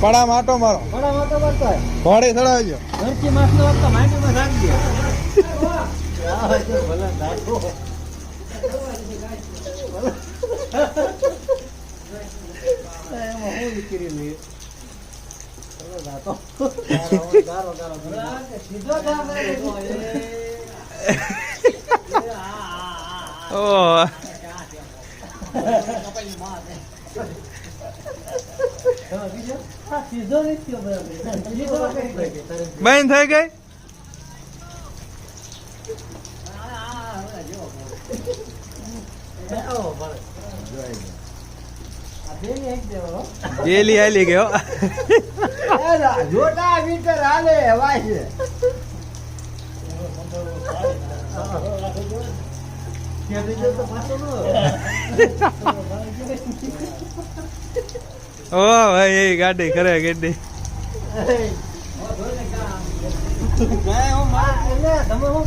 પડા માટો મારો બડા મોટો કરતો ઘોડે ચડાવજો. ઘરથી માસ નો આપતો માટીમાં રાખજે. ઓ બેન થઈ ગઈ આવો, ભલે. આ બેની એક દેવો, હો. એલી આલી ગયો જોટા મીટર હાલે હવાય છે ઓ ભાઈ એ ગાડી ખરે ગાડી